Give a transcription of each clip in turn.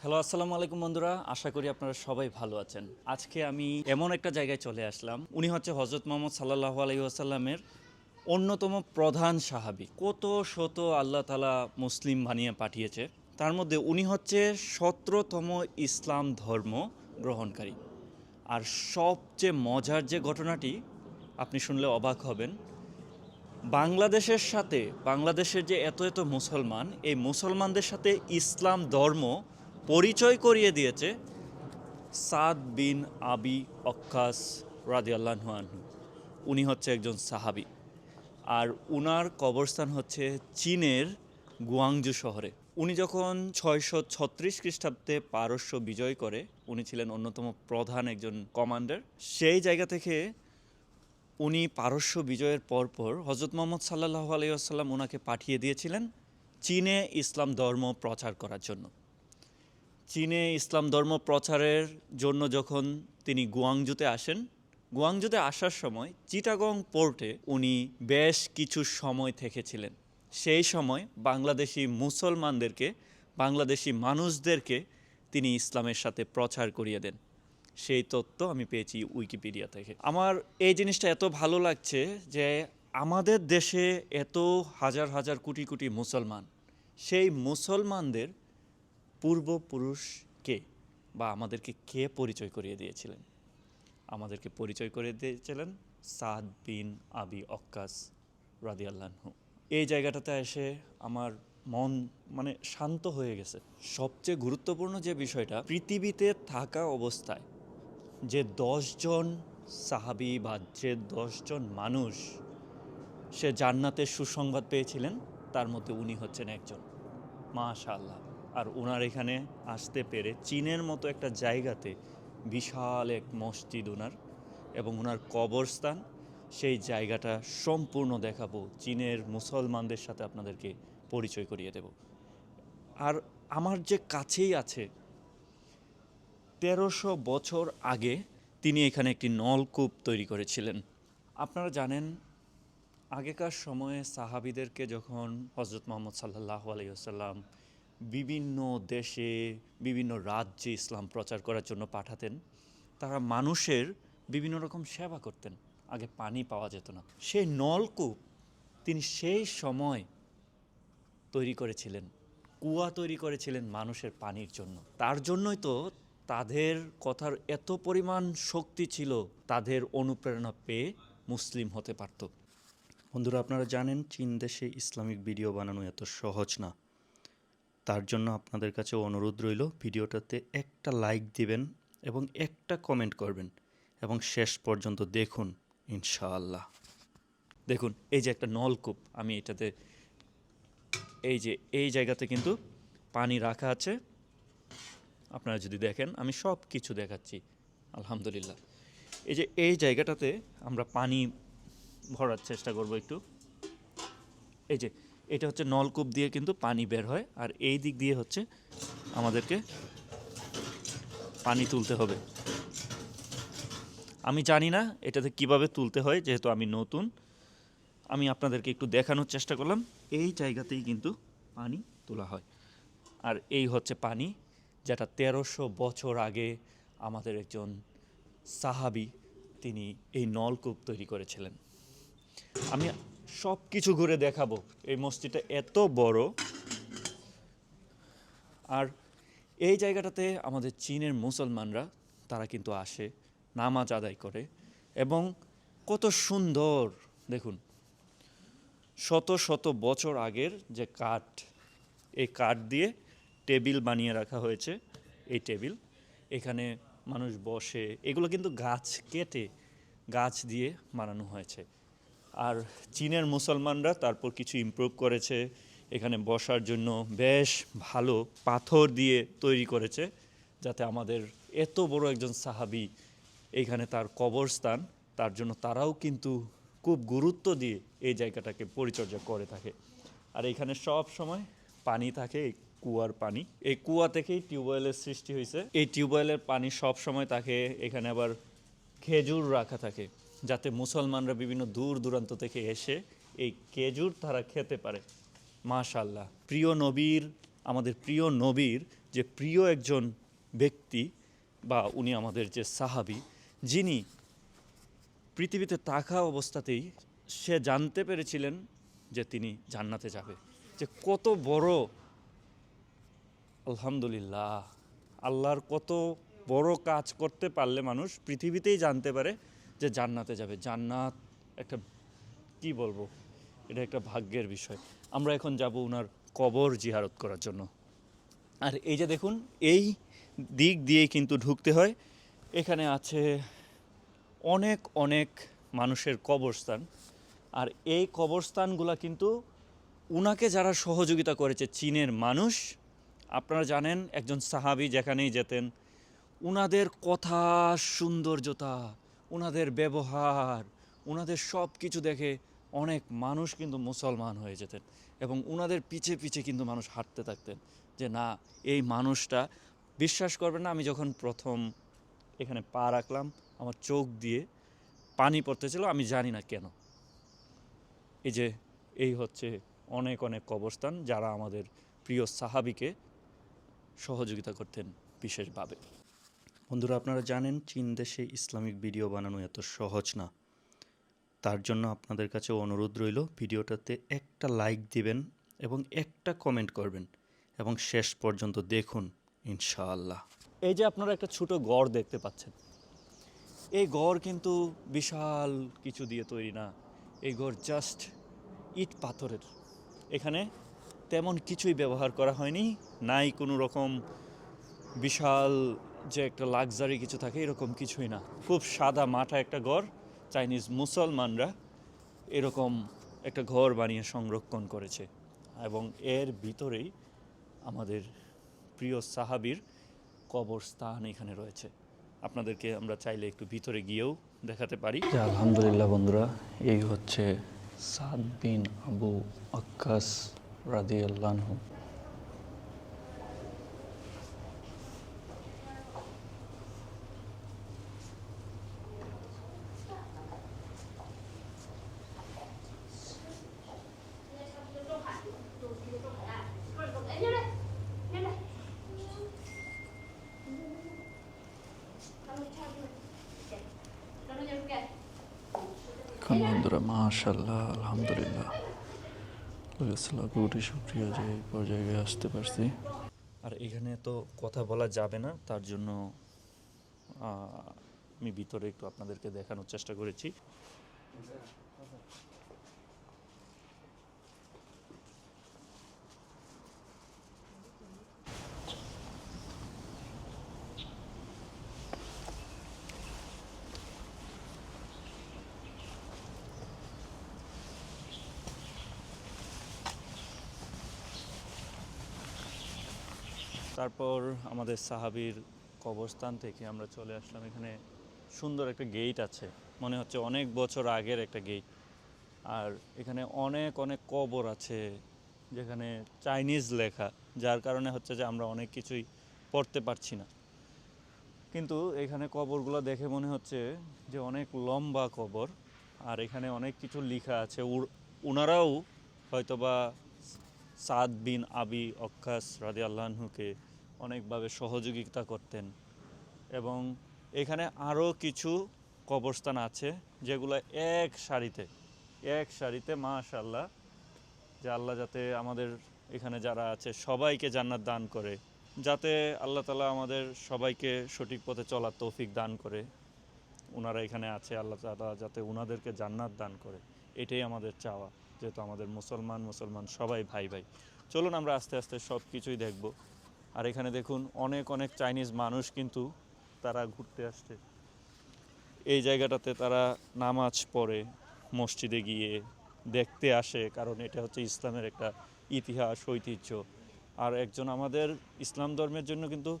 Hello, আসসালামু আলাইকুম বন্ধুরা। আশা করি আপনারা সবাই ভালো আছেন। আজকে আমি এমন একটা জায়গায় চলে আসলাম। উনি হচ্ছে হজরত মোহাম্মদ সাল্লাহ আলাইহি আসাল্লামের অন্যতম প্রধান সাহাবী। কত শত আল্লাহ তালা মুসলিম বানিয়ে পাঠিয়েছে। তার মধ্যে উনি হচ্ছে সতেরোতম ইসলাম ধর্ম গ্রহণকারী। আর সবচেয়ে মজার যে ঘটনাটি, আপনি শুনলে অবাক হবেন। বাংলাদেশের সাথে, বাংলাদেশের যে এত এত মুসলমান, এই মুসলমানদের সাথে ইসলাম ধর্ম পরিচয় করিয়ে দিয়েছে সাদ বিন আবি অক্কাস রাদিয়াল্লাহু আনহু। উনি হচ্ছে একজন সাহাবি। আর উনার কবরস্থান হচ্ছে চীনের গুয়াংজু শহরে। উনি যখন ছয়শো ছত্রিশ খ্রিস্টাব্দে পারস্য বিজয় করে, উনি ছিলেন অন্যতম প্রধান একজন কমান্ডার। সেই জায়গা থেকে উনি পারস্য বিজয়ের পরপর হজরত মোহাম্মদ সাল্লাহ আলাইসাল্লাম ওনাকে পাঠিয়ে দিয়েছিলেন চীনে ইসলাম ধর্ম প্রচার করার জন্য। চীনে ইসলাম ধর্ম প্রচারের জন্য যখন তিনি গুয়াংজুতে আসেন, গুয়াংজুতে আসার সময় চিটাগং পোর্টে উনি বেশ কিছু সময় থেকেছিলেন। সেই সময় বাংলাদেশি মুসলমানদেরকে, বাংলাদেশি মানুষদেরকে তিনি ইসলামের সাথে প্রচার করিয়ে দেন। সেই তথ্য আমি পেয়েছি উইকিপিডিয়া থেকে। আমার এই জিনিসটা এত ভালো লাগছে যে আমাদের দেশে এত হাজার হাজার কোটি কোটি মুসলমান। সেই মুসলমানদের পূর্বপুরুষকে বা আমাদেরকে কে পরিচয় করিয়ে দিয়েছিলেন? আমাদেরকে পরিচয় করে দিয়েছিলেন সাদ বিন আবি অক্কাস রাদিয়াল্লাহু এই জায়গাটাতে এসে আমার মন মানে শান্ত হয়ে গেছে। সবচেয়ে গুরুত্বপূর্ণ যে বিষয়টা, পৃথিবীতে থাকা অবস্থায় যে দশজন সাহাবি বা যে দশজন মানুষ সে জান্নাতের সুসংবাদ পেয়েছিলেন, তার মধ্যে উনি হচ্ছেন একজন। মাশাআল্লাহ। আর ওনার এখানে আসতে পেরে চীনের মতো একটা জায়গাতে বিশাল এক মসজিদ ওনার এবং ওনার কবরস্থান, সেই জায়গাটা সম্পূর্ণ দেখাবো। চীনের মুসলমানদের সাথে আপনাদেরকে পরিচয় করিয়ে দেব। আর আমার যে কাছেই আছে, তেরোশো বছর আগে তিনি এখানে একটি নলকূপ তৈরি করেছিলেন। আপনারা জানেন, আগেকার সময়ে সাহাবিদেরকে যখন হজরত মোহাম্মদ সাল্লাহ আলাইসাল্লাম বিভিন্ন দেশে, বিভিন্ন রাজ্যে ইসলাম প্রচার করার জন্য পাঠাতেন। তারা মানুষের বিভিন্ন রকম সেবা করতেন। আগে পানি পাওয়া যেত না। সেই নলকূপ তিনি সেই সময় তৈরি করেছিলেন। কুয়া তৈরি করেছিলেন মানুষের পানির জন্য। তার জন্যই তো তাদের কথার এত পরিমাণ শক্তি ছিল, তাদের অনুপ্রেরণা পেয়ে মুসলিম হতে পারত। বন্ধুরা, আপনারা জানেন চীন দেশে ইসলামিক ভিডিও বানানো এত সহজ না। তার জন্য আপনাদের কাছে অনুরোধ রইল ভিডিওটাতে একটা লাইক দিবেন এবং একটা কমেন্ট করবেন এবং শেষ পর্যন্ত দেখুন, ইনশাআল্লাহ। দেখুন, এই যে একটা নলকূপ, আমি এটাতে এই যে, এই জায়গাতে কিন্তু পানি রাখা আছে। আপনারা যদি দেখেন, আমি সব কিছু দেখাচ্ছি, আলহামদুলিল্লাহ। এই যে, এই জায়গাটাতে আমরা পানি ভরার চেষ্টা করব একটু। এই যে এটা হচ্ছে নলকূপ দিয়ে কিন্তু পানি বের হয়, আর এই দিক দিয়ে হচ্ছে আমাদেরকে পানি তুলতে হবে। আমি জানি না এটাতে কীভাবে তুলতে হয়, যেহেতু আমি নতুন। আমি আপনাদেরকে একটু দেখানোর চেষ্টা করলাম, এই জায়গাতেই কিন্তু পানি তোলা হয়। আর এই হচ্ছে পানি, যেটা তেরোশো বছর আগে আমাদের একজন সাহাবি তিনি এই নলকূপ তৈরি করেছিলেন। আমি সব কিছু ঘুরে দেখাবো। এই মসজিদটা এত বড়। আর এই জায়গাটাতে আমাদের চীনের মুসলমানরা, তারা কিন্তু আসে, নামাজ আদায় করে এবং কত সুন্দর, দেখুন, শত শত বছর আগের যে কাঠ, এই কাঠ দিয়ে টেবিল বানিয়ে রাখা হয়েছে, এই টেবিল। এখানে মানুষ বসে, এগুলো কিন্তু গাছ কেটে গাছ দিয়ে বানানো হয়েছে। আর চীনের মুসলমানরা তারপর কিছু ইমপ্রুভ করেছে। এখানে বসার জন্য বেশ ভালো পাথর দিয়ে তৈরি করেছে, যাতে আমাদের এত বড় একজন সাহাবি এখানে তার কবরস্থান, তার জন্য তারাও কিন্তু খুব গুরুত্ব দিয়ে এই জায়গাটাকে পরিচর্যা করে থাকে। আর এখানে সব সময় পানি থাকে কুয়ার পানি। এই কুয়া থেকেই টিউবওয়েলের সৃষ্টি হয়েছে। এই টিউবওয়েলের পানি সব সময় থাকে এখানে আবার খেজুর রাখা থাকে। যাতে মুসলমানরা বিভিন্ন দূর দূরান্ত থেকে এসে এই খেজুর তারা খেতে পারে। মাশাল্লাহ প্রিয় নবীর, আমাদের প্রিয় নবীর যে প্রিয় একজন ব্যক্তি বা উনি আমাদের যে সাহাবি, যিনি পৃথিবীতে থাকা অবস্থাতেই সে জানতে পেরেছিলেন যে তিনি জান্নাতে যাবে। যে কত বড় আলহামদুলিল্লাহ, আল্লাহর কত বড় কাজ করতে পারলে মানুষ পৃথিবীতেই জানতে পারে যে জান্নাতে যাবে। জান্নাত একটা, কি বলব? এটা একটা ভাগ্যের বিষয়। আমরা এখন যাব ওনার কবর জিহারত করার জন্য। আর এই যে দেখুন, এই দিক দিয়ে কিন্তু ঢুকতে হয়। এখানে আছে অনেক অনেক মানুষের কবরস্থান। আর এই কবরস্থানগুলো কিন্তু উনাকে যারা সহযোগিতা করেছে চীনের মানুষ, আপনারা জানেন, একজন সাহাবি যেখানেই যেতেন, উনাদের কথা, সৌন্দর্যতা উনাদের ব্যবহার, উনাদের সব কিছু দেখে অনেক মানুষ কিন্তু মুসলমান হয়ে যেতেন এবং উনাদের পিছে পিছে কিন্তু মানুষ হাঁটতে থাকতেন যে না, এই মানুষটা বিশ্বাস করবেন না, আমি যখন প্রথম এখানে পা রাখলাম, আমার চোখ দিয়ে পানি পড়তেছিল, আমি জানি না কেন। এই যে, এই হচ্ছে অনেক অনেক কবরস্থান যারা আমাদের প্রিয় সাহাবিকে সহযোগিতা করতেন বিশেষভাবে। বন্ধুরা, আপনারা জানেন চীন দেশে ইসলামিক ভিডিও বানানো এত সহজ না। তার জন্য আপনাদের কাছে অনুরোধ রইল, ভিডিওটাতে একটা লাইক দিবেন এবং একটা কমেন্ট করবেন এবং শেষ পর্যন্ত দেখুন, ইনশাআল্লাহ। এই যে আপনারা একটা ছোট গড় দেখতে পাচ্ছেন, এই গড় কিন্তু বিশাল কিছু দিয়ে তৈরি না। এই গড় জাস্ট ইট পাথরের। এখানে তেমন কিছুই ব্যবহার করা হয়নি, নাই কোনো রকম বিশাল যে একটা লাক্সারি কিছু থাকে, এরকম কিছুই না। খুব সাদা মাঠা একটা ঘর চাইনিজ মুসলমানরা এরকম একটা ঘর বানিয়ে সংরক্ষণ করেছে। এবং এর ভিতরেই আমাদের প্রিয় সাহাবির কবরস্থান এখানে রয়েছে। আপনাদেরকে আমরা চাইলে একটু ভিতরে গিয়েও দেখাতে পারি। আলহামদুলিল্লাহ বন্ধুরা, এই হচ্ছে সাদ বিন আবু আক্কাস রাদি আল্লাহু বন্ধুরা মাশাল্লাহ আলহামদুলিল্লাহ। কোটি শুক্রিয়া যে এই পর্যায়ে আসতে পারছি। আর এখানে তো কথা বলা যাবে না, তার জন্য আমি ভিতরে একটু আপনাদেরকে দেখানোর চেষ্টা করেছি। তারপর আমাদের সাহাবির কবরস্থান থেকে আমরা চলে আসলাম। এখানে সুন্দর একটা গেট আছে। মনে হচ্ছে অনেক বছর আগের একটা গেট আর এখানে অনেক অনেক কবর আছে যেখানে চাইনিজ লেখা, যার কারণে হচ্ছে যে আমরা অনেক কিছুই পড়তে পারছি না। কিন্তু এখানে কবরগুলো দেখে মনে হচ্ছে যে অনেক লম্বা কবর। আর এখানে অনেক কিছু লেখা আছে। উনারাও হয়তোবা সাদ বিন আবি অক্কাস রাদি আল্লাহকে অনেকভাবে সহযোগিতা করতেন। এবং এখানে আরও কিছু কবরস্থান আছে, যেগুলো এক সারিতে এক সারিতে মাশাল্লাহ যে আল্লাহ যাতে আমাদের এখানে যারা আছে সবাইকে জান্নাত দান করে, যাতে আল্লাহ তালা আমাদের সবাইকে সঠিক পথে চলার তৌফিক দান করে। ওনারা এখানে আছে, আল্লাহ তালা যাতে ওনাদেরকে জান্নাত দান করে। এটাই আমাদের চাওয়া, যেহেতু আমাদের মুসলমান মুসলমান সবাই ভাই ভাই চলুন আমরা আস্তে আস্তে সব কিছুই দেখব। আর এখানে দেখুন অনেক অনেক চাইনিজ মানুষ কিন্তু তারা ঘুরতে আসছে। এই জায়গাটাতে তারা নামাজ পড়ে, মসজিদে গিয়ে দেখতে আসে, কারণ এটা হচ্ছে ইসলামের একটা ইতিহাস, ঐতিহ্য। আর একজন আমাদের ইসলাম ধর্মের জন্য কিন্তু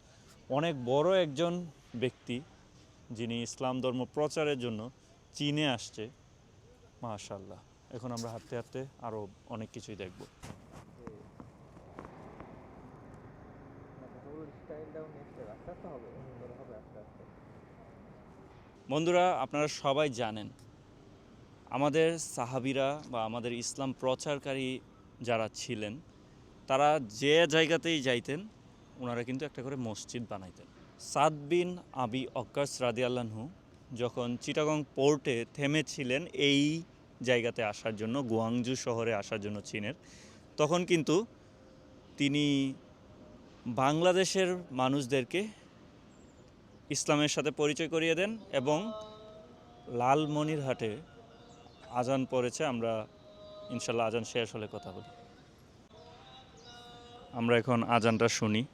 অনেক বড় একজন ব্যক্তি, যিনি ইসলাম ধর্ম প্রচারের জন্য চীনে আসছে। মাশাল্লাহ এখন আমরা হাঁটতে হাঁটতে আরও অনেক কিছুই দেখব। বন্ধুরা, আপনারা সবাই জানেন, আমাদের সাহাবিরা বা আমাদের ইসলাম প্রচারকারী যারা ছিলেন, তারা যে জায়গাতেই যাইতেন, ওনারা কিন্তু একটা করে মসজিদ বানাইতেন। সাদ বিন আবি অক্কাস রাদিয়াল্লাহু যখন চিটাগং পোর্টে থেমেছিলেন এই জায়গাতে আসার জন্য, গুয়াংজু শহরে আসার জন্য চীনের, তখন কিন্তু তিনি বাংলাদেশের মানুষদেরকে ইসলামের সাথে পরিচয় করিয়ে দেন এবং লালমনিরহাটে আজান পড়েছে। আমরা ইনশাল্লাহ আজান শেষ হলে কথা বলি। আমরা এখন আজানটা শুনি।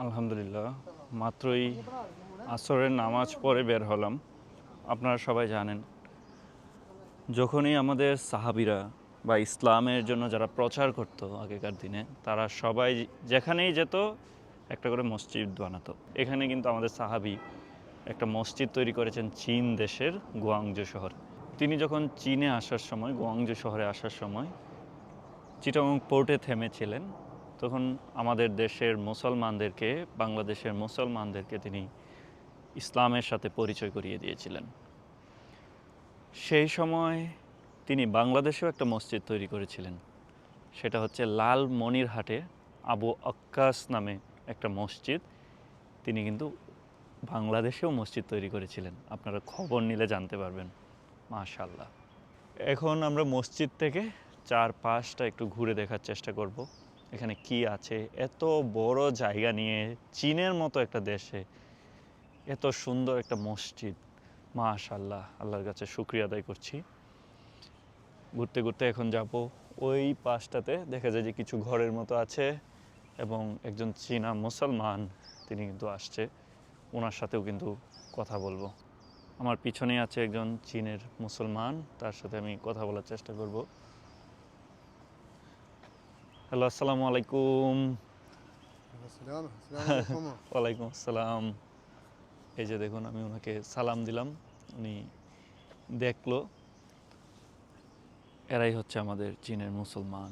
আলহামদুলিল্লাহ, মাত্রই আসরের নামাজ পরে বের হলাম। আপনারা সবাই জানেন, যখনই আমাদের সাহাবিরা বা ইসলামের জন্য যারা প্রচার করত আগেকার দিনে, তারা সবাই যেখানেই যেত, একটা করে মসজিদ বানাতো। এখানে কিন্তু আমাদের সাহাবি একটা মসজিদ তৈরি করেছেন চীন দেশের গুয়াংজু শহরে। তিনি যখন চীনে আসার সময়, গুয়াংজু শহরে আসার সময়, চিটাগং পোর্টে থেমেছিলেন। তখন আমাদের দেশের মুসলমানদেরকে, বাংলাদেশের মুসলমানদেরকে তিনি ইসলামের সাথে পরিচয় করিয়ে দিয়েছিলেন। সেই সময় তিনি বাংলাদেশেও একটা মসজিদ তৈরি করেছিলেন। সেটা হচ্ছে লাল মনিরহাটে আবু আক্কাস নামে একটা মসজিদ। তিনি কিন্তু বাংলাদেশেও মসজিদ তৈরি করেছিলেন। আপনারা খবর নিলে জানতে পারবেন। মাশাল্লাহ এখন আমরা মসজিদ থেকে চার পাঁচটা একটু ঘুরে দেখার চেষ্টা করব। এখানে কি আছে? এত বড় জায়গা নিয়ে চীনের মতো একটা দেশে এত সুন্দর একটা মসজিদ। মাশাল্লাহ আল্লাহর কাছে শুক্রিয়া আদায় করছি। ঘুরতে ঘুরতে এখন যাব ওই পাশটাতে। দেখা যায় যে কিছু ঘরের মতো আছে এবং একজন চীনা মুসলমান, তিনি কিন্তু আসছে। ওনার সাথেও কিন্তু কথা বলব। আমার পিছনে আছে একজন চীনের মুসলমান, তার সাথে আমি কথা বলার চেষ্টা করব। হ্যালো আসসালামু আলাইকুম ওয়ালাইকুম আসসালাম এই যে দেখুন আমি ওনাকে সালাম দিলাম। উনি দেখল। এরাই হচ্ছে আমাদের চীনের মুসলমান।